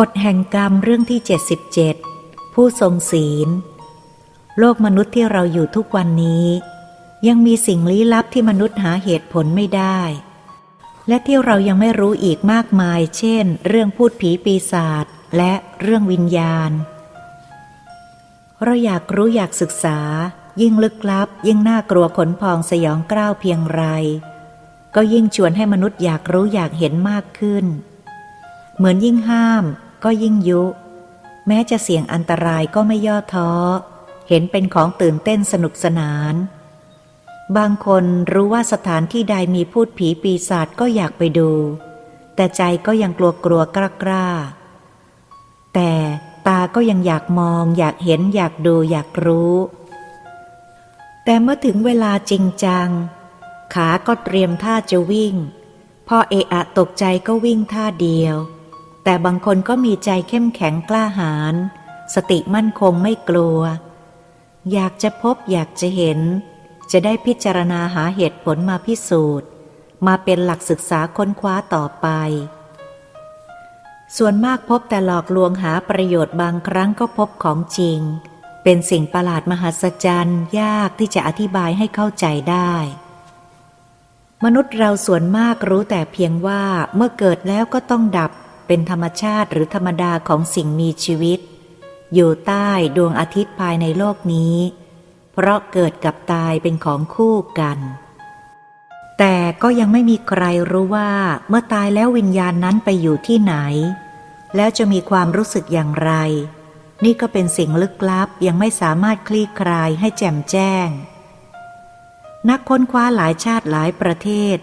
กฎแห่งกรรมเรื่องที่ 77 ผู้ทรงศีล โลกมนุษย์ที่เราอยู่ทุกวันนี้ ยังมีสิ่งลี้ลับที่มนุษย์หาเหตุผลไม่ได้ และที่เรายังไม่รู้อีกมากมาย เช่น เรื่องพูดผีปีศาจและเรื่องวิญญาณ เราอยากรู้อยากศึกษา ยิ่งลึกลับ ยิ่งน่ากลัวขนพองสยองกล้าวเพียงไร ก็ยิ่งชวนให้มนุษย์อยากรู้อยากเห็นมากขึ้น เหมือนยิ่งห้าม ก็ยิ่งยุ แม้จะเสี่ยงอันตรายก็ไม่ย่อท้อ เห็นเป็นของตื่นเต้นสนุกสนาน บางคนรู้ว่าสถานที่ใดมีพูดผีปีศาจก็อยากไปดู แต่ใจก็ยังกลัวกลัวกล้ากล้าแต่ตาก็ยังอยากมอง อยากเห็นอยากดูอยากรู้ แต่เมื่อถึงเวลาจริงจัง ขาก็เตรียมท่าจะวิ่ง พอเอะอะตกใจก็วิ่งท่าเดียว แต่บางคนก็มีใจเข้มแข็งกล้าหาญสติมั่นคงไม่กลัว อยากจะพบอยากจะเห็น จะได้พิจารณาหาเหตุผลมาพิสูจน์ มาเป็นหลักศึกษาค้นคว้าต่อไป ส่วนมากพบแต่หลอกลวงหาประโยชน์บางครั้งก็พบของจริง เป็นสิ่งประหลาดมหัศจรรย์ยากที่จะอธิบายให้เข้าใจได้ มนุษย์เราส่วนมากรู้แต่เพียงว่าเมื่อเกิดแล้วก็ต้องดับ เป็นธรรมชาติหรือธรรมดาของสิ่งมีชีวิต อยู่ใต้ดวงอาทิตย์ภายในโลกนี้ เพราะเกิดกับตายเป็นของคู่กัน แต่ก็ยังไม่มีใครรู้ว่าเมื่อตายแล้ววิญญาณนั้นไปอยู่ที่ไหน แล้วจะมีความรู้สึกอย่างไร นี่ก็เป็นสิ่งลึกลับยังไม่สามารถคลี่คลายให้แจ่มแจ้ง นักค้นคว้าหลายชาติหลายประเทศ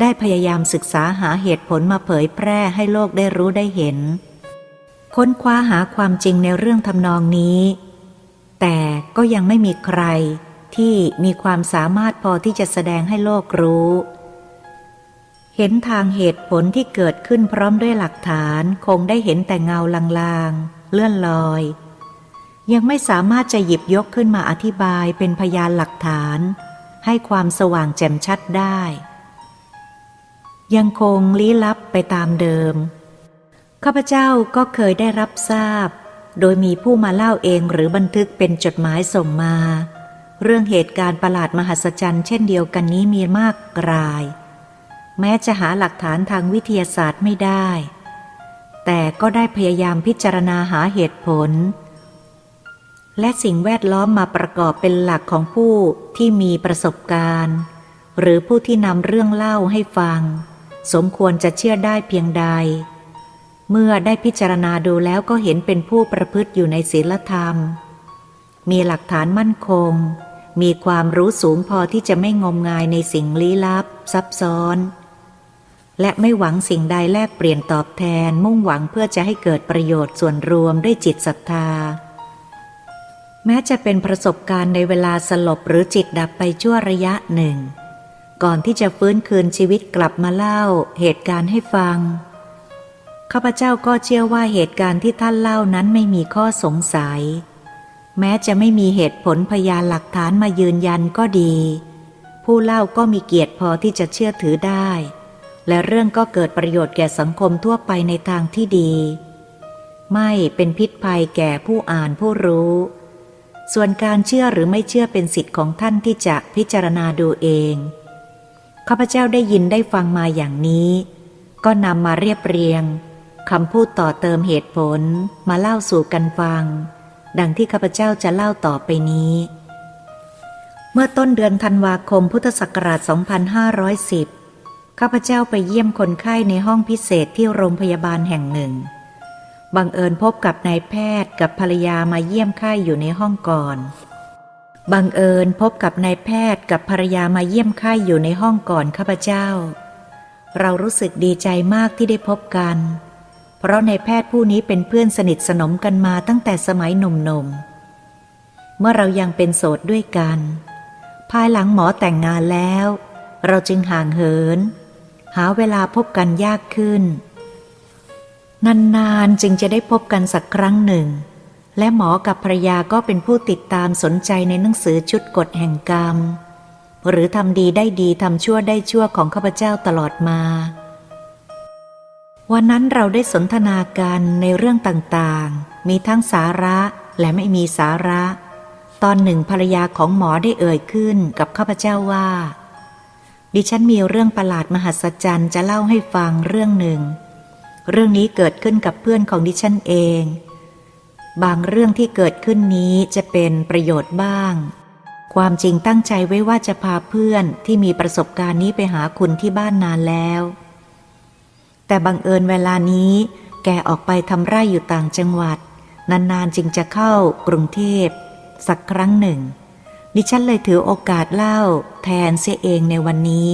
ได้พยายามศึกษาหาเหตุผลมาเผยแพร่ให้โลกได้รู้ได้เห็น ค้นคว้าหาความจริงในเรื่องทำนองนี้ แต่ก็ยังไม่มีใครที่มีความสามารถพอที่จะแสดงให้โลกรู้ เห็นทางเหตุผลที่เกิดขึ้นพร้อมด้วยหลักฐานคงได้เห็นแต่เงาลางๆ เลื่อนลอย ยังไม่สามารถจะหยิบยกขึ้นมาอธิบายเป็นพยานหลักฐาน ให้ความสว่างแจ่มชัดได้ ยังคงลี้ลับไปตามเดิม ข้าพเจ้าก็เคยได้รับทราบ โดยมีผู้มาเล่าเองหรือบันทึกเป็นจดหมายส่งมา เรื่องเหตุการณ์ประหลาดมหัศจรรย์เช่นเดียวกันนี้มีมากราย แม้จะหาหลักฐานทางวิทยาศาสตร์ไม่ได้ แต่ก็ได้พยายามพิจารณาหาเหตุผล และสิ่งแวดล้อมมาประกอบเป็นหลักของผู้ที่มีประสบการณ์ หรือผู้ที่นำเรื่องเล่าให้ฟัง สมควรจะเชื่อได้เพียงใด เมื่อได้พิจารณาดูแล้วก็เห็นเป็นผู้ประพฤติอยู่ในศีลธรรม มีหลักฐานมั่นคง มีความรู้สูงพอที่จะไม่งมงายในสิ่งลี้ลับ ซับซ้อน และไม่หวังสิ่งใดแลกเปลี่ยนตอบแทนมุ่งหวังเพื่อจะให้เกิดประโยชน์ส่วนรวมด้วยจิตศรัทธา แม้จะเป็นประสบการณ์ในเวลาสลบหรือจิตดับไปชั่วระยะหนึ่ง ก่อนที่จะฟื้นคืนชีวิตกลับมาเล่าเหตุการณ์ให้ฟัง ข้าพเจ้าก็เชื่อว่าเหตุการณ์ที่ท่านเล่านั้นไม่มีข้อสงสัย แม้จะไม่มีเหตุผลพยานหลักฐานมายืนยันก็ดี ผู้เล่าก็มีเกียรติพอที่จะเชื่อถือได้ และเรื่องก็เกิดประโยชน์แก่สังคมทั่วไปในทางที่ดี ไม่เป็นพิษภัยแก่ผู้อ่านผู้รู้ส่วนการเชื่อหรือไม่เชื่อเป็นสิทธิ์ของท่านที่จะพิจารณาดูเอง ข้าพเจ้าได้ยินได้ฟังมาอย่างนี้ ก็นำมาเรียบเรียงคำพูดต่อเติมเหตุผลมาเล่าสู่กันฟัง ดังที่ข้าพเจ้าจะเล่าต่อไปนี้ เมื่อต้นเดือนธันวาคมพุทธศักราช 2510 ข้าพเจ้าไปเยี่ยมคนไข้ในห้องพิเศษที่โรงพยาบาลแห่งหนึ่ง บังเอิญพบกับนายแพทย์กับภรรยามาเยี่ยมไข้อยู่ในห้องก่อน บังเอิญพบกับนายแพทย์กับภรรยามาเยี่ยมไข้อยู่ในห้องก่อนข้าพเจ้า เรารู้สึกดีใจมากที่ได้พบกัน เพราะนายแพทย์ผู้นี้เป็นเพื่อนสนิทสนมกันมาตั้งแต่สมัยหนุ่มๆ เมื่อเรายังเป็นโสดด้วยกัน ภายหลังหมอแต่งงานแล้ว เราจึงห่างเหิน หาเวลาพบกันยากขึ้น นานๆจึงจะได้พบกันสักครั้งหนึ่ง และหมอกับภรรยาก็เป็นผู้ติดตามสนใจในหนังสือชุดกฎแห่งกรรม หรือทำดีได้ดีทำชั่วได้ชั่วของข้าพเจ้าตลอดมา วันนั้นเราได้สนทนากันในเรื่องต่างๆ มีทั้งสาระและไม่มีสาระ ตอนหนึ่งภรรยาของหมอได้เอ่ยขึ้นกับข้าพเจ้าว่า ดิฉันมีเรื่องประหลาดมหัศจรรย์จะเล่าให้ฟังเรื่องหนึ่ง เรื่องนี้เกิดขึ้นกับเพื่อนของดิฉันเอง บางเรื่องที่เกิดขึ้นนี้จะเป็นประโยชน์บ้าง ความจริงตั้งใจไว้ว่าจะพาเพื่อนที่มีประสบการณ์นี้ไปหาคุณที่บ้านนานแล้ว แต่บังเอิญเวลานี้ แกออกไปทำไร่อยู่ต่างจังหวัด นานๆจึงจะเข้ากรุงเทพ สักครั้งหนึ่ง ดิฉันเลยถือโอกาสเล่าแทนเสียเองในวันนี้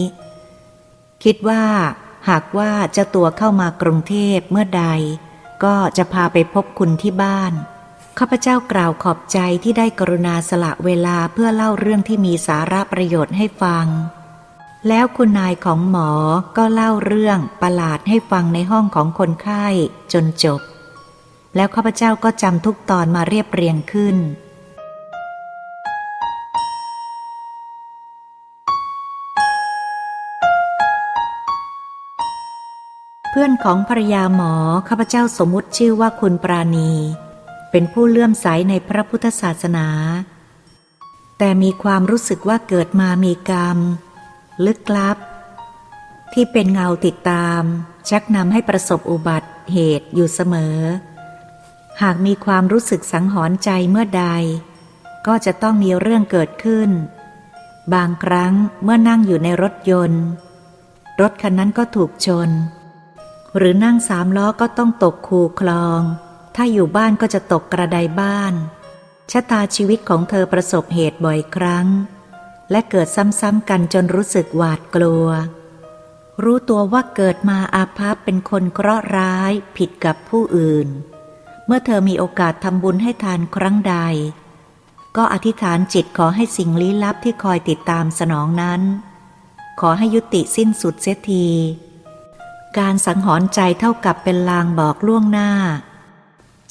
คิดว่า หากว่าเจ้าตัวเข้ามากรุงเทพเมื่อใด ก็จะพาไปพบคุณที่บ้าน ข้าพเจ้ากล่าวขอบใจที่ได้กรุณาสละเวลาเพื่อเล่าเรื่องที่มีสาระประโยชน์ให้ฟัง แล้วคุณนายของหมอก็เล่าเรื่องประหลาดให้ฟังในห้องของคนไข้จนจบ แล้วข้าพเจ้าก็จำทุกตอนมาเรียบเรียงขึ้นเพื่อนของภรยาหมอข้าพเจ้าสมมุติชื่อว่าคุณปราณี เป็นผู้เลื่อมใสในพระพุทธศาสนา แต่มีความรู้สึกว่าเกิดมามีกรรม ลึกลับ ที่เป็นเงาติดตาม ชักนำให้ประสบอุบัติเหตุอยู่เสมอ หากมีความรู้สึกสังหรณ์ใจเมื่อใด ก็จะต้องมีเรื่องเกิดขึ้น บางครั้งเมื่อนั่งอยู่ในรถยนต์ รถคันนั้นก็ถูกชน หรือนั่งสามล้อก็ต้องตกคูคลอง ถ้าอยู่บ้านก็จะตกกระไดบ้าน ชะตาชีวิตของเธอประสบเหตุบ่อยครั้ง และเกิดซ้ำๆกันจนรู้สึกหวาดกลัว รู้ตัวว่าเกิดมาอาภัพเป็นคนเคราะห์ร้ายผิดกับผู้อื่น เมื่อเธอมีโอกาสทำบุญให้ทานครั้งใด ก็อธิษฐานจิตขอให้สิ่งลี้ลับที่คอยติดตามสนองนั้น ขอให้ยุติสิ้นสุดเสียทีการสังหรณ์ใจเท่ากับเป็นลางบอกล่วงหน้า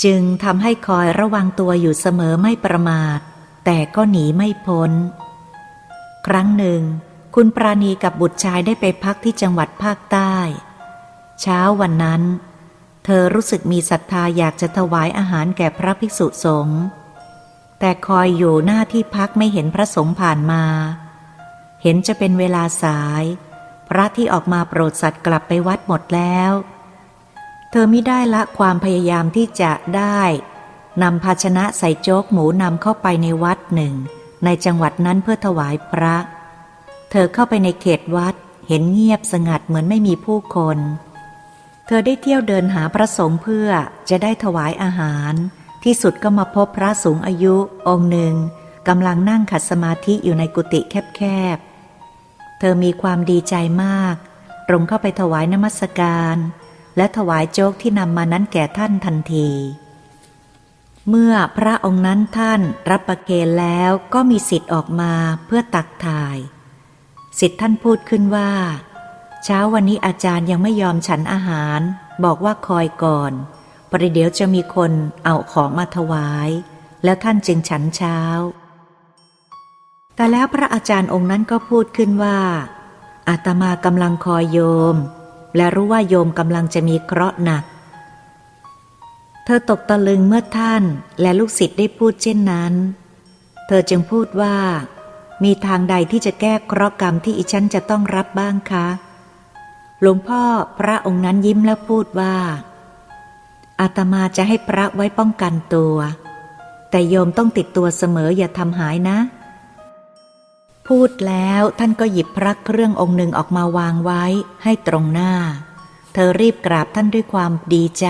จึงทำให้คอยระวังตัวอยู่เสมอไม่ประมาท แต่ก็หนีไม่พ้น ครั้งหนึ่ง คุณปราณีกับบุตรชายได้ไปพักที่จังหวัดภาคใต้ เช้าวันนั้น เธอรู้สึกมีศรัทธาอยากจะถวายอาหารแก่พระภิกษุสงฆ์แต่คอยอยู่หน้าที่พักไม่เห็นพระสงฆ์ผ่านมา เห็นจะเป็นเวลาสาย พระที่ออกมาโปรดสัตว์กลับไปวัดหมดแล้ว ธอไม่ได้ละความพยายามที่จะได้นำภาชนะใส่โจ๊กหมูนำเข้าไปในวัดหนึ่ง ในจังหวัดนั้นเพื่อถวายพระ เธอเข้าไปในเขตวัด เห็นเงียบสงัดเหมือนไม่มีผู้คน เธอได้เที่ยวเดินหาพระสงฆ์เพื่อจะได้ถวายอาหาร ที่สุดก็มาพบพระสูงอายุองค์หนึ่งกำลังนั่งขัดสมาธิอยู่ในกุฏิแคบๆ เธอมีความดีใจมาก ตรงเข้าไปถวายนมัสการ และถวายโจ๊กที่นำมานั้นแก่ท่านทันที เมื่อพระองค์นั้นท่านรับประเคนแล้วก็มีสิทธิ์ออกมาเพื่อตักถ่าย สิทธิ์ท่านพูดขึ้นว่า เช้าวันนี้อาจารย์ยังไม่ยอมฉันอาหาร บอกว่าคอยก่อนประเดี๋ยวจะมีคนเอาของมาถวาย แล้วท่านจึงฉันเช้า แต่แล้วพระอาจารย์องค์นั้นก็พูดขึ้นว่าอาตมากำลังคอยโยม และรู้ว่าโยมกำลังจะมีเคราะห์หนัก เธอตกตะลึงเมื่อท่านและลูกศิษย์ได้พูดเช่นนั้น เธอจึงพูดว่า มีทางใดที่จะแก้เคราะห์กรรมที่อีฉันจะต้องรับบ้างคะ หลวงพ่อพระองค์นั้นยิ้มแล้วพูดว่า อาตมาจะให้พระไว้ป้องกันตัว แต่โยมต้องติดตัวเสมออย่าทำหายนะ พูดแล้วท่านก็หยิบพระเครื่ององค์หนึ่งออกมาวางไว้ให้ตรงหน้า เธอรีบกราบท่านด้วยความดีใจ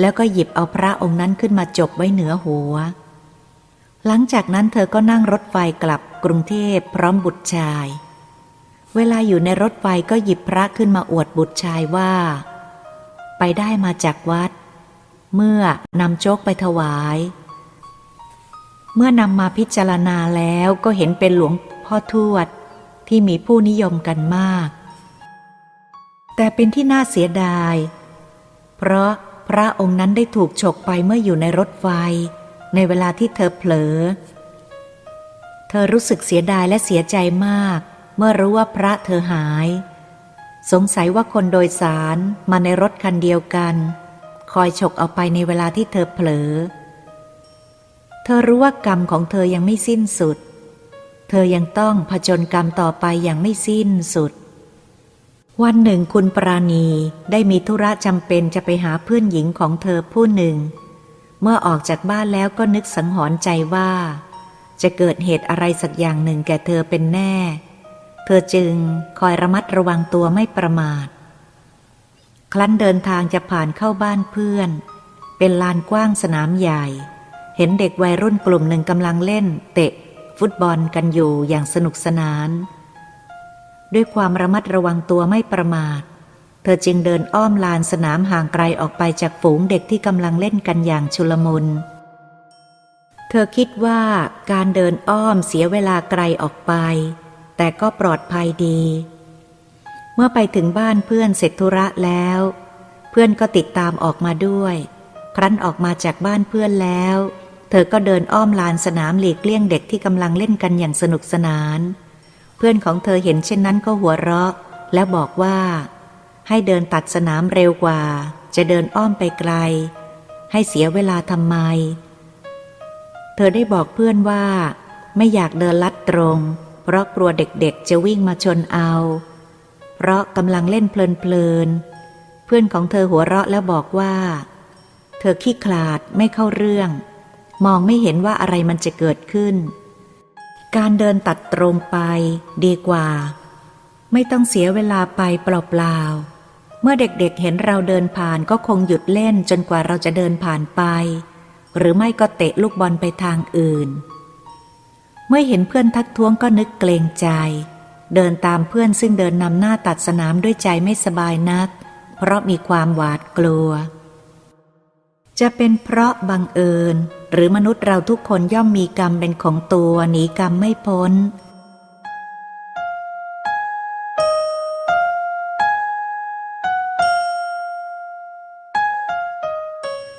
แล้วก็หยิบเอาพระองค์นั้นขึ้นมาจบไว้เหนือหัว หลังจากนั้นเธอก็นั่งรถไฟกลับกรุงเทพพร้อมบุตรชาย เวลาอยู่ในรถไฟก็หยิบพระขึ้นมาอวดบุตรชายว่า ไปได้มาจากวัด เมื่อนำโจกไปถวาย เมื่อนำมาพิจารณาแล้วก็เห็นเป็นหลวงพ่อทวดที่มีผู้นิยมกันมาก แต่เป็นที่น่าเสียดาย เพราะพระองค์นั้นได้ถูกฉกไปเมื่ออยู่ในรถไฟ ในเวลาที่เธอเผลอ เธอรู้สึกเสียดายและเสียใจมาก เมื่อรู้ว่าพระเธอหาย สงสัยว่าคนโดยสารมาในรถคันเดียวกัน คอยฉกเอาไปในเวลาที่เธอเผลอ เธอรู้ว่ากรรมของเธอยังไม่สิ้นสุด เธอยังต้องผจญกรรมต่อไปอย่างไม่สิ้นสุด วันหนึ่งคุณปราณีได้มีธุระจำเป็นจะไปหาเพื่อนหญิงของเธอผู้หนึ่ง เมื่อออกจากบ้านแล้วก็นึกสังหรณ์ใจว่า จะเกิดเหตุอะไรสักอย่างหนึ่งแก่เธอเป็นแน่ เธอจึงคอยระมัดระวังตัวไม่ประมาท ครั้นเดินทางจะผ่านเข้าบ้านเพื่อน เป็นลานกว้างสนามใหญ่ เห็นเด็กวัยรุ่นกลุ่มหนึ่งกำลังเล่น เตะ ฟุตบอลกันอยู่อย่างสนุกสนาน ด้วยความระมัดระวังตัวไม่ประมาท เธอจึงเดินอ้อมลานสนามห่างไกลออกไปจากฝูงเด็กที่กำลังเล่นกันอย่างชุลมุน เธอคิดว่าการเดินอ้อมเสียเวลาไกลออกไป แต่ก็ปลอดภัยดี เมื่อไปถึงบ้านเพื่อนเสร็จธุระแล้ว เพื่อนก็ติดตามออกมาด้วย ครั้นออกมาจากบ้านเพื่อนแล้ว ธอก็เดินอ้อมลานสนามหลีกเลี่ยงเด็กที่กำลังเล่นกันอย่างสนุกสนาน เพื่อนของเธอเห็นเช่นนั้นก็หัวเราะ และบอกว่า ให้เดินตัดสนามเร็วกว่า จะเดินอ้อมไปไกล ให้เสียเวลาทำไม เธอได้บอกเพื่อนว่า ไม่อยากเดินลัดตรง เพราะกลัวเด็กๆจะวิ่งมาชนเอา เพราะกำลังเล่นเพลินๆเพื่อนของเธอหัวเราะแล้วบอกว่า เธอขี้ขลาดไม่เข้าเรื่อง มองไม่เห็นว่าอะไรมันจะเกิดขึ้น การเดินตัดตรงไปดีกว่า ไม่ต้องเสียเวลาไปเปล่าๆ เมื่อเด็กๆเห็นเราเดินผ่านก็คงหยุดเล่นจนกว่าเราจะเดินผ่านไป หรือไม่ก็เตะลูกบอลไปทางอื่น เมื่อเห็นเพื่อนทักท้วงก็นึกเกรงใจ เดินตามเพื่อนซึ่งเดินนำหน้าตัดสนามด้วยใจไม่สบายนัก เพราะมีความหวาดกลัว จะเป็นเพราะบังเอิญ หรือมนุษย์เราทุกคนย่อมมีกรรมเป็นของตัวหนีกรรมไม่พ้น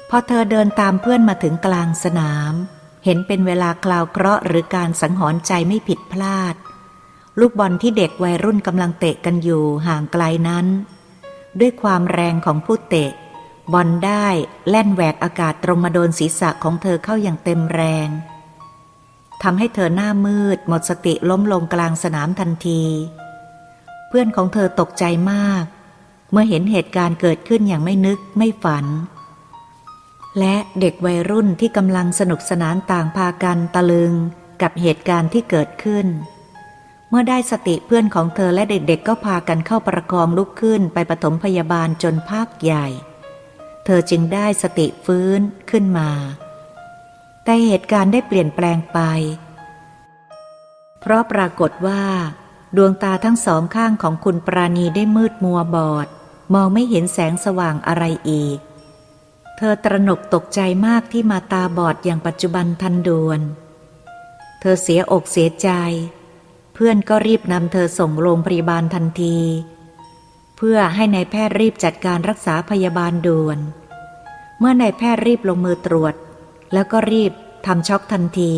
พอเธอเดินตามเพื่อนมาถึงกลางสนาม เห็นเป็นเวลาคลาวเคราะห์หรือการสังหรณ์ใจไม่ผิดพลาด ลูกบอลที่เด็กวัยรุ่นกำลังเตะกันอยู่ห่างไกลนั้น ด้วยความแรงของผู้เตะ บอลได้แล่นแหวกอากาศตรงมาโดนศีรษะของเธอเข้าอย่างเต็มแรงทำให้เธอหน้ามืด หมดสติล้มลงกลางสนามทันที เพื่อนของเธอตกใจมาก เมื่อเห็นเหตุการณ์เกิดขึ้นอย่างไม่นึกไม่ฝัน และเด็กวัยรุ่นที่กำลังสนุกสนานต่างพากันตะลึงกับเหตุการณ์ที่เกิดขึ้น เมื่อได้สติเพื่อนของเธอและเด็กๆก็พากันเข้าประคองลุกขึ้นไปปฐมพยาบาลจนภาคใหญ่ เธอจึงได้สติฟื้นขึ้นมา แต่เหตุการณ์ได้เปลี่ยนแปลงไป เพราะปรากฏว่า ดวงตาทั้งสองข้างของคุณปราณีได้มืดมัวบอด มองไม่เห็นแสงสว่างอะไรอีก เธอตระหนกตกใจมากที่มาตาบอดอย่างปัจจุบันทันด่วน เธอเสียอกเสียใจ เพื่อนก็รีบนำเธอส่งโรงพยาบาลทันที เพื่อให้ในายแพทย์รีบจัดการรักษาพยาบาลด่วน เมื่อนายแพทย์รีบลงมือตรวจ แล้วก็รีบทำช็อกทันที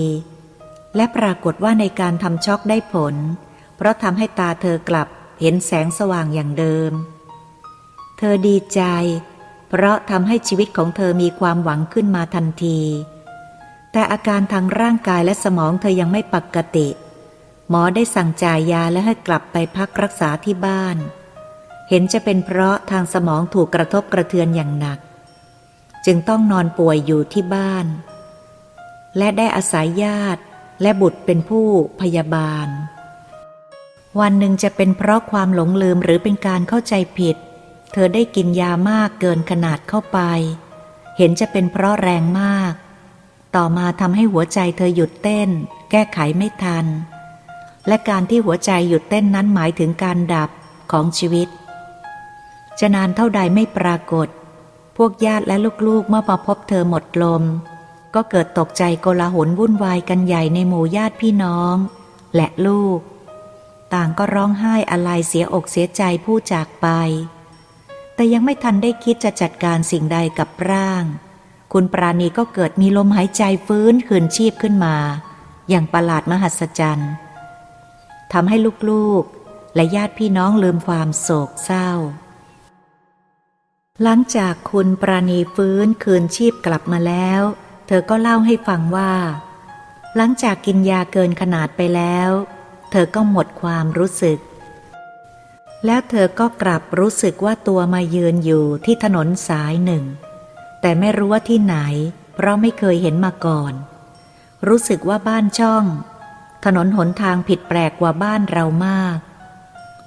และปรากฏว่าในการทำช็อกได้ผล เพราะทำให้ตาเธอกลับเห็นแสงสว่างอย่างเดิม เธอดีใจ เพราะทำให้ชีวิตของเธอมีความหวังขึ้นมาทันที แต่อาการทางร่างกายและสมองเธอยังไม่ปกติ หมอได้สั่งจ่ายยาและให้กลับไปพักรักษาที่บ้าน เห็นจะเป็นเพราะทางสมองถูกกระทบกระเทือนอย่างหนัก จึงต้องนอนป่วยอยู่ที่บ้าน และได้อาศัยญาติและบุตรเป็นผู้พยาบาล วันหนึ่งจะเป็นเพราะความหลงลืมหรือเป็นการเข้าใจผิด เธอได้กินยามากเกินขนาดเข้าไป เห็นจะเป็นเพราะแรงมาก ต่อมาทำให้หัวใจเธอหยุดเต้น แก้ไขไม่ทัน และการที่หัวใจหยุดเต้นนั้นหมายถึงการดับของชีวิต จะนานเท่าใดไม่ปรากฏ พวกญาติและลูกๆเมื่อมาพบเธอหมดลม ก็เกิดตกใจโกลาหลวุ่นวายกันใหญ่ในหมู่ญาติพี่น้อง และลูก ต่างก็ร้องไห้อะไรเสียอกเสียใจผู้จากไป แต่ยังไม่ทันได้คิดจะจัดการสิ่งใดกับร่าง คุณปราณีก็เกิดมีลมหายใจฟื้นคืนชีพขึ้นมา อย่างประหลาดมหัศจรรย์ทำให้ลูกๆ และญาติพี่น้องลืมความโศกเศร้า หลังจากคุณปราณีฟื้นคืนชีพกลับมาแล้ว เธอก็เล่าให้ฟังว่า หลังจากกินยาเกินขนาดไปแล้ว เธอก็หมดความรู้สึก แล้วเธอก็กลับรู้สึกว่าตัวมายืนอยู่ที่ถนนสายหนึ่ง แต่ไม่รู้ว่าที่ไหน เพราะไม่เคยเห็นมาก่อน รู้สึกว่าบ้านช่อง ถนนหนทางผิดแปลกกว่าบ้านเรามาก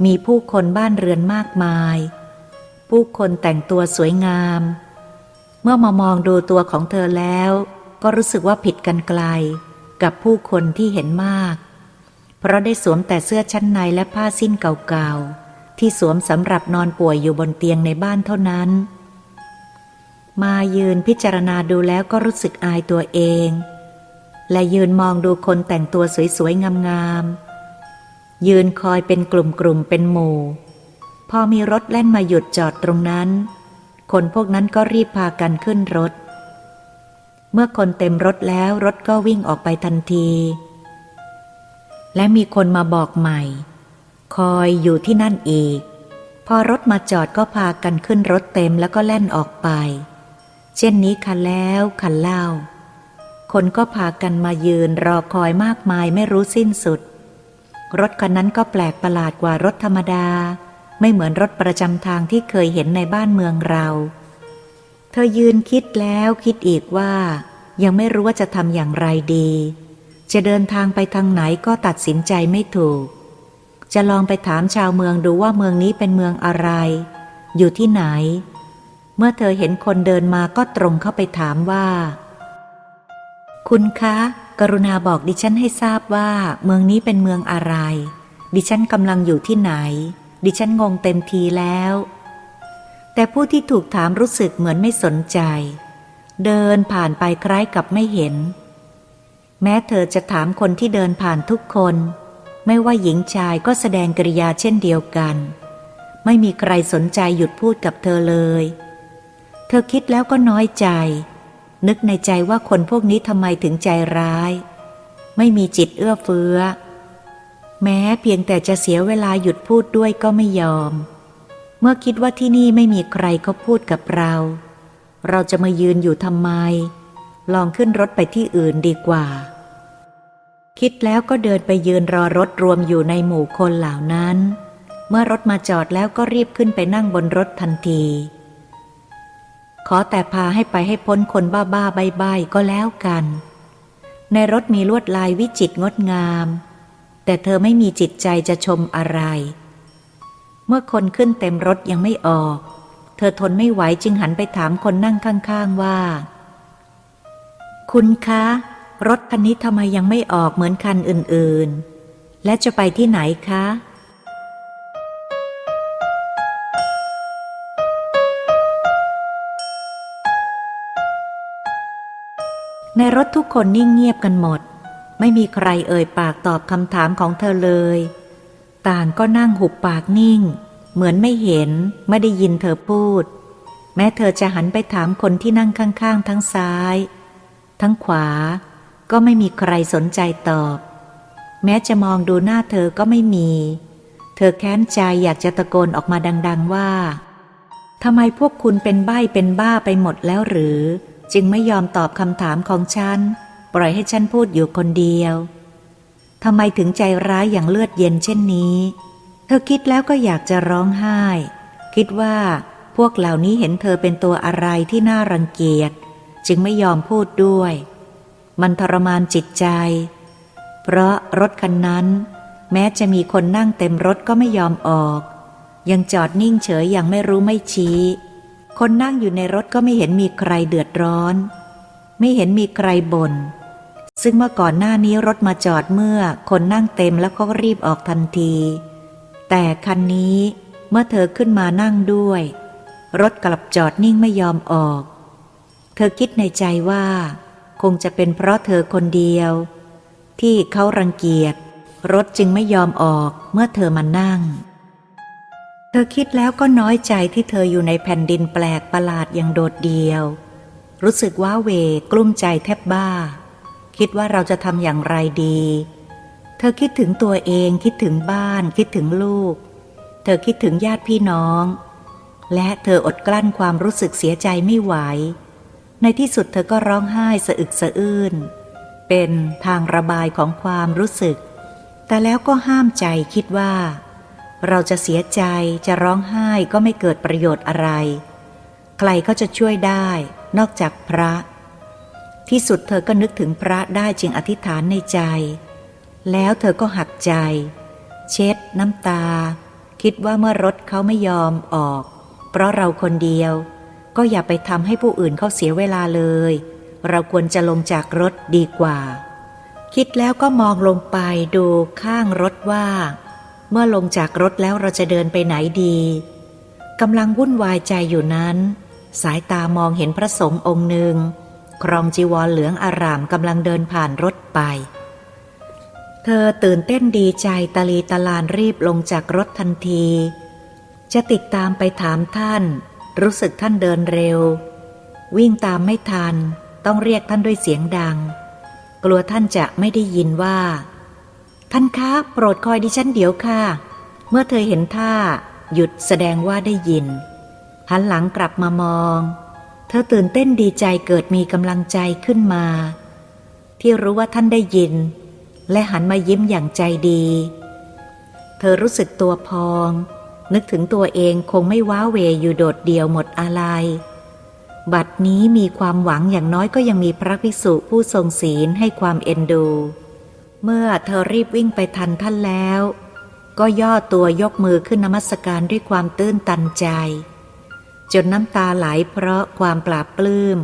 มีผู้คนบ้านเรือนมากมาย ผู้คนแต่งตัวสวยงาม เมื่อมามองดูตัวของเธอแล้ว ก็รู้สึกว่าผิดกันไกล กับผู้คนที่เห็นมาก เพราะได้สวมแต่เสื้อชั้นในและผ้าสิ้นเก่าๆ ที่สวมสำหรับนอนป่วยอยู่บนเตียงในบ้านเท่านั้น มายืนพิจารณาดูแล้วก็รู้สึกอายตัวเอง และยืนมองดูคนแต่งตัวสวยๆงามๆยืนคอยเป็นกลุ่มๆเป็นหมู่ พอมีรถแล่นมาหยุดจอดตรงนั้น คนพวกนั้นก็รีบพากันขึ้นรถ เมื่อคนเต็มรถแล้วรถก็วิ่งออกไปทันที และมีคนมาบอกใหม่ คอยอยู่ที่นั่นอีก พอรถมาจอดก็พากันขึ้นรถเต็มแล้วก็แล่นออกไป เช่นนี้คันแล้วคันเล่า คนก็พากันมายืนรอคอยมากมายไม่รู้สิ้นสุด รถคันนั้นก็แปลกประหลาดกว่ารถธรรมดา ไม่เหมือนรถประจำทางที่เคยเห็นในบ้านเมืองเรา เธอยืนคิดแล้วคิดอีกว่า ยังไม่รู้ว่าจะทำอย่างไรดี จะเดินทางไปทางไหนก็ตัดสินใจไม่ถูก จะลองไปถามชาวเมืองดูว่าเมืองนี้เป็นเมืองอะไร อยู่ที่ไหน เมื่อเธอเห็นคนเดินมาก็ตรงเข้าไปถามว่า คุณคะ กรุณาบอกดิฉันให้ทราบว่า เมืองนี้เป็นเมืองอะไร ดิฉันกำลังอยู่ที่ไหน ดิฉันงงเต็มทีแล้ว แต่ผู้ที่ถูกถามรู้สึกเหมือนไม่สนใจ เดินผ่านไปคล้ายกับไม่เห็น แม้เธอจะถามคนที่เดินผ่านทุกคน ไม่ว่าหญิงชายก็แสดงกริยาเช่นเดียวกัน ไม่มีใครสนใจหยุดพูดกับเธอเลย เธอคิดแล้วก็น้อยใจ นึกในใจว่าคนพวกนี้ทำไมถึงใจร้าย ไม่มีจิตเอื้อเฟื้อ แม้เพียงแต่จะเสียเวลาหยุดพูดด้วยก็ไม่ยอม เมื่อคิดว่าที่นี่ไม่มีใครเขาพูดกับเรา เราจะมายืนอยู่ทำไม ลองขึ้นรถไปที่อื่นดีกว่า คิดแล้วก็เดินไปยืนรอรถรวมอยู่ในหมู่คนเหล่านั้น เมื่อรถมาจอดแล้วก็รีบขึ้นไปนั่งบนรถทันที ขอแต่พาให้ไปให้พ้นคนบ้าบ้าใบใบก็แล้วกัน ในรถมีลวดลายวิจิตรงดงาม แต่เธอไม่มีจิตใจจะชมอะไร เมื่อคนขึ้นเต็มรถยังไม่ออก เธอทนไม่ไหวจึงหันไปถามคนนั่งข้างๆว่า คุณคะ รถคันนี้ทำไมยังไม่ออกเหมือนคันอื่นๆ และจะไปที่ไหนคะในรถทุกคนนิ่งเงียบกันหมด ไม่มีใครเอ่ยปากตอบคำถามของเธอเลย ต่างก็นั่งหุบปากนิ่ง เหมือนไม่เห็นไม่ได้ยินเธอพูด แม้เธอจะหันไปถามคนที่นั่งข้างๆ ทั้งซ้าย ทั้งขวา ก็ไม่มีใครสนใจตอบ แม้จะมองดูหน้าเธอก็ไม่มี เธอแค้นใจอยากจะตะโกนออกมาดัง ๆว่าทำไมพวกคุณเป็นใบ้เป็นบ้าไปหมดแล้วหรือ จึงไม่ยอมตอบคำถามของฉัน ปล่อยให้ฉันพูดอยู่คนเดียวทำไมถึงใจร้ายอย่างเลือดเย็นเช่นนี้ เธอคิดแล้วก็อยากจะร้องไห้ คิดว่าพวกเหล่านี้เห็นเธอเป็นตัวอะไรที่น่ารังเกียจ จึงไม่ยอมพูดด้วย มันทรมานจิตใจ เพราะรถคันนั้น แม้จะมีคนนั่งเต็มรถก็ไม่ยอมออก ยังจอดนิ่งเฉยอย่างไม่รู้ไม่ชี้ คนนั่งอยู่ในรถก็ไม่เห็นมีใครเดือดร้อน ไม่เห็นมีใครบน่น ซึ่งเมื่อก่อนหน้านี้รถมาจอดเมื่อคนนั่งเต็มแล้วก็รีบออกทันที แต่คันนี้เมื่อเธอขึ้นมานั่งด้วย รถกลับจอดนิ่งไม่ยอมออก เธอคิดในใจว่า คงจะเป็นเพราะเธอคนเดียว ที่เขารังเกียจ รถจึงไม่ยอมออกเมื่อเธอมานั่ง เธอคิดแล้วก็น้อยใจที่เธออยู่ในแผ่นดินแปลกประหลาดอย่างโดดเดียว รู้สึกว่าเวกลุ้มใจแทบบ้า คิดว่าเราจะทำอย่างไรดี เธอคิดถึงตัวเองคิดถึงบ้าน คิดถึงลูก เธอคิดถึงญาติพี่น้อง และเธออดกลั้นความรู้สึกเสียใจไม่ไหว ในที่สุดเธอก็ร้องไห้สะอึกสะอื้น เป็นทางระบายของความรู้สึก แต่แล้วก็ห้ามใจคิดว่า เราจะเสียใจจะร้องไห้ก็ไม่เกิดประโยชน์อะไร ใครก็จะช่วยได้ นอกจากพระ ที่สุดเธอก็นึกถึงพระได้จึงอธิษฐานในใจ แล้วเธอก็หักใจ เช็ดน้ำตา คิดว่าเมื่อรถเขาไม่ยอมออก เพราะเราคนเดียว ก็อย่าไปทำให้ผู้อื่นเขาเสียเวลาเลย เราควรจะลงจากรถดีกว่า คิดแล้วก็มองลงไปดูข้างรถว่า เมื่อลงจากรถแล้วเราจะเดินไปไหนดีกำลังวุ่นวายใจอยู่นั้น สายตามองเห็นพระสงฆ์องค์หนึ่ง ครองจีวรเหลืองอารามกำลังเดินผ่านรถไป เธอตื่นเต้นดีใจตะลีตะลานรีบลงจากรถทันที จะติดตามไปถามท่าน รู้สึกท่านเดินเร็ว วิ่งตามไม่ทัน ต้องเรียกท่านด้วยเสียงดัง กลัวท่านจะไม่ได้ยินว่า ท่านคะโปรดคอยดิฉันเดี๋ยวค่ะ เมื่อเธอเห็นท่าหยุดแสดงว่าได้ยิน หันหลังกลับมามอง เธอตื่นเต้นดีใจเกิดมีกำลังใจขึ้นมา ที่รู้ว่าท่านได้ยิน และหันมายิ้มอย่างใจดี เธอรู้สึกตัวพอง นึกถึงตัวเองคงไม่ว้าเหวอยู่โดดเดี่ยวหมดอะไร บัดนี้มีความหวังอย่างน้อยก็ยังมีพระภิกษุผู้ทรงศีลให้ความเอ็นดู เมื่อเธอรีบวิ่งไปทันท่านแล้ว ก็ย่อตัวยกมือขึ้นนมัสการด้วยความตื้นตันใจ จนน้ำตาไหลเพราะความปราบปลื้ม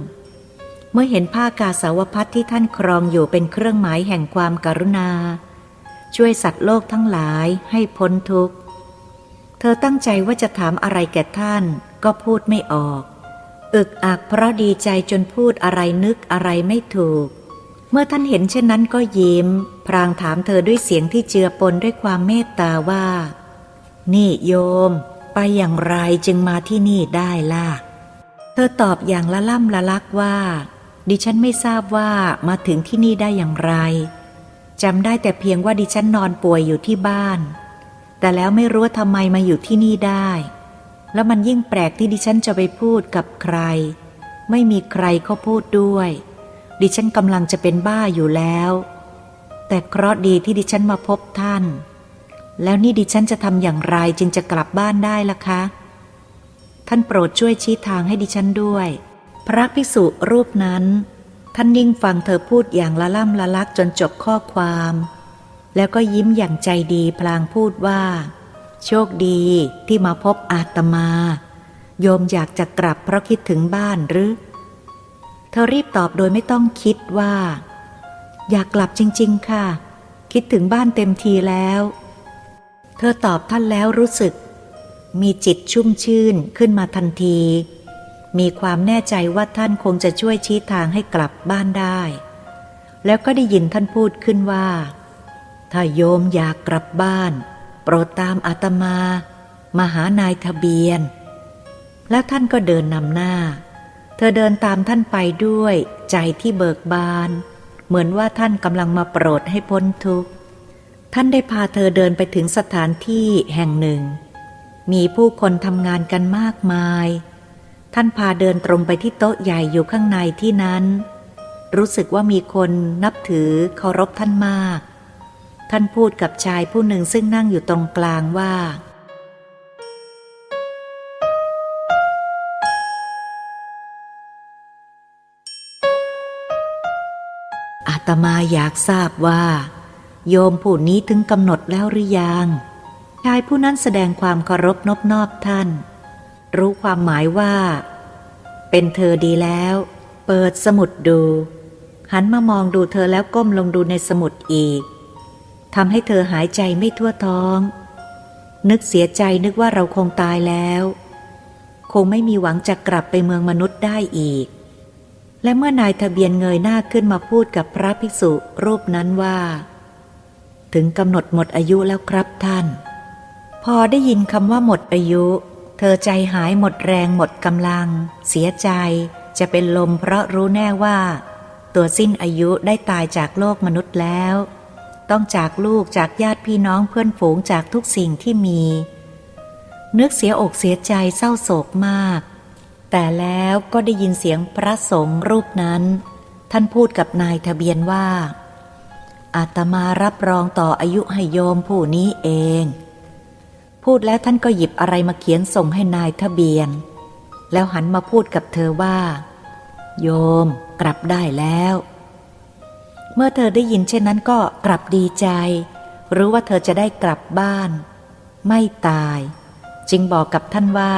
เมื่อเห็นผ้ากาสาวพัดที่ท่านครองอยู่เป็นเครื่องหมายแห่งความกรุณา ช่วยสัตว์โลกทั้งหลายให้พ้นทุกข์ เธอตั้งใจว่าจะถามอะไรแก่ท่านก็พูดไม่ออก อึกอักเพราะดีใจจนพูดอะไรนึกอะไรไม่ถูก เมื่อท่านเห็นเช่นนั้นก็ยิ้ม พรางถามเธอด้วยเสียงที่เจือปนด้วยความเมตตาว่า นี่โยม ไปอย่างไรจึงมาที่นี่ได้ล่ะ เธอตอบอย่างละล่ำละลักว่า ดิฉันไม่ทราบว่ามาถึงที่นี่ได้อย่างไรจำได้แต่เพียงว่าดิฉันนอนป่วยอยู่ที่บ้าน แต่แล้วไม่รู้ว่าทำไมมาอยู่ที่นี่ได้ แล้วมันยิ่งแปลกที่ดิฉันจะไปพูดกับใคร ไม่มีใครเขาพูดด้วย ดิฉันกำลังจะเป็นบ้าอยู่แล้ว แต่เคราะห์ดีที่ดิฉันมาพบท่าน แล้วนี่ดิฉันจะทำอย่างไรจึงจะกลับบ้านได้ล่ะคะ ท่านโปรดช่วยชี้ทางให้ดิฉันด้วย พระภิกษุรูปนั้น ท่านนิ่งฟังเธอพูดอย่างละล่ำละลักจนจบข้อความ แล้วก็ยิ้มอย่างใจดีพลางพูดว่า โชคดีที่มาพบอาตมา โยมอยากจะกลับเพราะคิดถึงบ้านหรือ เธอรีบตอบโดยไม่ต้องคิดว่า อยากกลับจริง ๆ ค่ะ คิดถึงบ้านเต็มทีแล้ว เธอตอบท่านแล้วรู้สึก มีจิตชุ่มชื่นขึ้นมาทันที มีความแน่ใจว่าท่านคงจะช่วยชี้ทางให้กลับบ้านได้ แล้วก็ได้ยินท่านพูดขึ้นว่า ถ้าโยมอยากกลับบ้าน โปรดตามอาตมา มาหานายทะเบียน แล้วท่านก็เดินนำหน้า เธอเดินตามท่านไปด้วยใจที่เบิกบาน เหมือนว่าท่านกำลังมาโปรดให้พ้นทุกข์ ท่านได้พาเธอเดินไปถึงสถานที่แห่งหนึ่ง มีผู้คนทำงานกันมากมาย ท่านพาเดินตรงไปที่โต๊ะใหญ่อยู่ข้างในที่นั้น รู้สึกว่ามีคนนับถือเคารพท่านมาก ท่านพูดกับชายผู้หนึ่งซึ่งนั่งอยู่ตรงกลางว่าอาตมาอยากทราบว่า โยมผู้นี้ถึงกำหนดแล้วหรือยังชายผู้นั้นแสดงความเคารพนบนอบท่าน รู้ความหมายว่า เป็นเธอดีแล้ว เปิดสมุดดู หันมามองดูเธอแล้วก้มลงดูในสมุดอีกทำให้เธอหายใจไม่ทั่วท้อง นึกเสียใจนึกว่าเราคงตายแล้ว คงไม่มีหวังจะกลับไปเมืองมนุษย์ได้อีก และเมื่อนายทะเบียนเงยหน้าขึ้นมาพูดกับพระภิกษุรูปนั้นว่า ถึงกำหนดหมดอายุแล้วครับท่าน พอได้ยินคำว่าหมดอายุ เธอใจหายหมดแรงหมดกำลัง เสียใจ จะเป็นลมเพราะรู้แน่ว่า ตัวสิ้นอายุได้ตายจากโลกมนุษย์แล้ว ต้องจากลูกจากญาติพี่น้องเพื่อนฝูงจากทุกสิ่งที่มีนึกเสียอกเสียใจเศร้าโศกมาก แต่แล้วก็ได้ยินเสียงพระสงฆ์รูปนั้น ท่านพูดกับนายทะเบียนว่า อาตมารับรองต่ออายุให้โยมผู้นี้เอง พูดแล้วท่านก็หยิบอะไรมาเขียนส่งให้นายทะเบียน แล้วหันมาพูดกับเธอว่า โยมกลับได้แล้ว เมื่อเธอได้ยินเช่นนั้นก็กลับดีใจ รู้ว่าเธอจะได้กลับบ้าน ไม่ตาย จึงบอกกับท่านว่า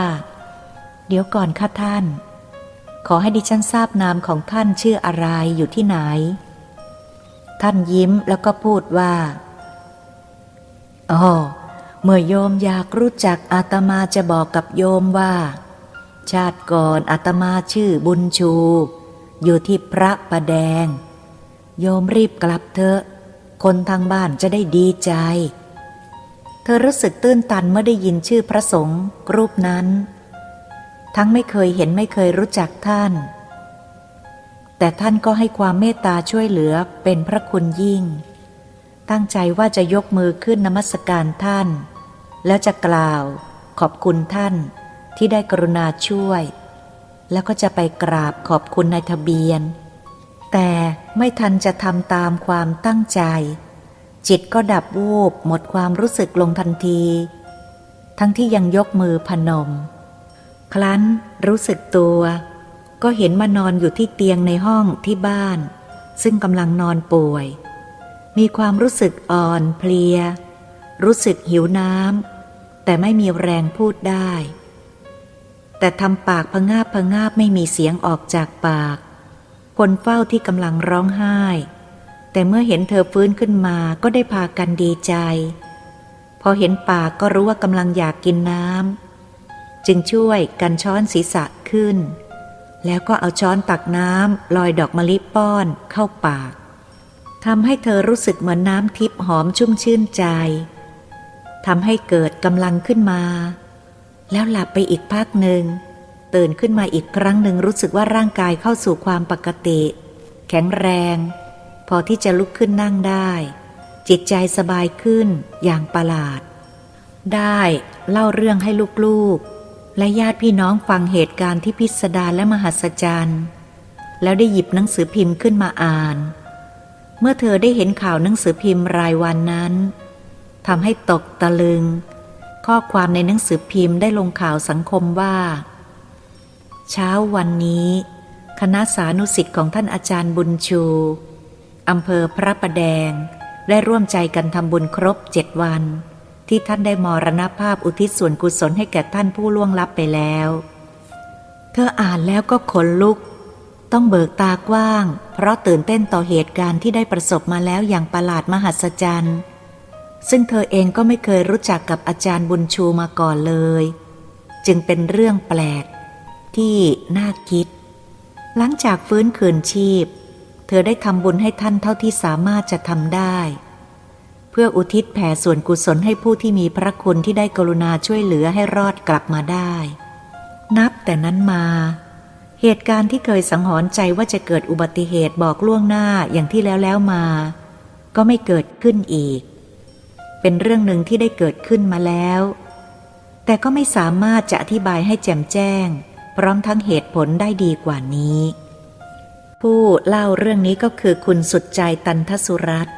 เดี๋ยวก่อนค่ะท่าน ขอให้ดิฉันทราบนามของท่านชื่ออะไรอยู่ที่ไหน ท่านยิ้มแล้วก็พูดว่าอ๋อเมื่อโยมอยากรู้จักอาตมาจะบอกกับโยมว่า ชาติก่อนอาตมาชื่อบุญชู อยู่ที่พระประแดง โยมรีบกลับเถอะ คนทางบ้านจะได้ดีใจ เธอรู้สึกตื้นตันเมื่อได้ยินชื่อพระสงฆ์รูปนั้น ทั้งไม่เคยเห็นไม่เคยรู้จักท่าน แต่ท่านก็ให้ความเมตตาช่วยเหลือเป็นพระคุณยิ่ง ตั้งใจว่าจะยกมือขึ้นนมัสการท่าน แล้วจะกล่าว ขอบคุณท่านที่ได้กรุณาช่วย แล้วก็จะไปกราบขอบคุณนายทะเบียน แต่ไม่ทันจะทำตามความตั้งใจ จิตก็ดับวูบหมดความรู้สึกลงทันที ทั้งที่ยังยกมือพนมครั้นรู้สึกตัว ก็เห็นมานอนอยู่ที่เตียงในห้องที่บ้าน ซึ่งกำลังนอนป่วย มีความรู้สึกอ่อนเพลีย รู้สึกหิวน้ำแต่ไม่มีแรงพูดได้ แต่ทำปากพะงาบพะงาบไม่มีเสียงออกจากปาก คนเฝ้าที่กำลังร้องไห้ แต่เมื่อเห็นเธอฟื้นขึ้นมาก็ได้พากันดีใจ พอเห็นปากก็รู้ว่ากำลังอยากกินน้ำจึงช่วยกันช้อนศีรษะขึ้น แล้วก็เอาช้อนตักน้ำลอยดอกมะลิป้อนเข้าปากทำให้เธอรู้สึกเหมือนน้ำทิพย์หอมชุ่มชื่นใจทำให้เกิดกำลังขึ้นมา แล้วหลับไปอีกพักหนึ่ง ตื่นขึ้นมาอีกครั้งหนึ่งรู้สึกว่าร่างกายเข้าสู่ความปกติ แข็งแรง พอที่จะลุกขึ้นนั่งได้ จิตใจสบายขึ้นอย่างประหลาด ได้เล่าเรื่องให้ลูกๆ และญาติพี่น้องฟังเหตุการณ์ที่พิสดารและมหัศจรรย์ แล้วได้หยิบหนังสือพิมพ์ขึ้นมาอ่าน เมื่อเธอได้เห็นข่าวหนังสือพิมพ์รายวันนั้นทำให้ตกตะลึง ข้อความในหนังสือพิมพ์ได้ลงข่าวสังคมว่า เช้าวันนี้ คณะสานุสิทธิ์ของท่านอาจารย์บุญชูอำเภอพระประแดง ได้ร่วมใจกันทำบุญครบเจ็ดวัน ที่ท่านได้มรณภาพอุทิศส่วนกุศลให้แก่ท่านผู้ล่วงลับไปแล้ว เธออ่านแล้วก็ขนลุก ต้องเบิกตากว้าง เพราะตื่นเต้นต่อเหตุการณ์ที่ได้ประสบมาแล้วอย่างประหลาดมหัศจรรย์ ซึ่งเธอเองก็ไม่เคยรู้จักกับอาจารย์บุญชูมาก่อนเลย จึงเป็นเรื่องแปลก ที่น่าคิด หลังจากฟื้นคืนชีพ เธอได้ทำบุญให้ท่านเท่าที่สามารถจะทำได้ พื่ออุทิศแผ่ส่วนกุศลให้ผู้ที่มีพระคุณที่ได้กรุณาช่วยเหลือให้รอดกลับมาได้ นับแต่นั้นมา เหตุการณ์ที่เคยสังหรณ์ใจว่าจะเกิดอุบัติเหตุบอกล่วงหน้าอย่างที่แล้วแล้วมา ก็ไม่เกิดขึ้นอีก เป็นเรื่องหนึ่งที่ได้เกิดขึ้นมาแล้ว แต่ก็ไม่สามารถจะอธิบายให้แจ่มแจ้ง พร้อมทั้งเหตุผลได้ดีกว่านี้ ผู้เล่าเรื่องนี้ก็คือคุณสุดใจตันทสุรัตน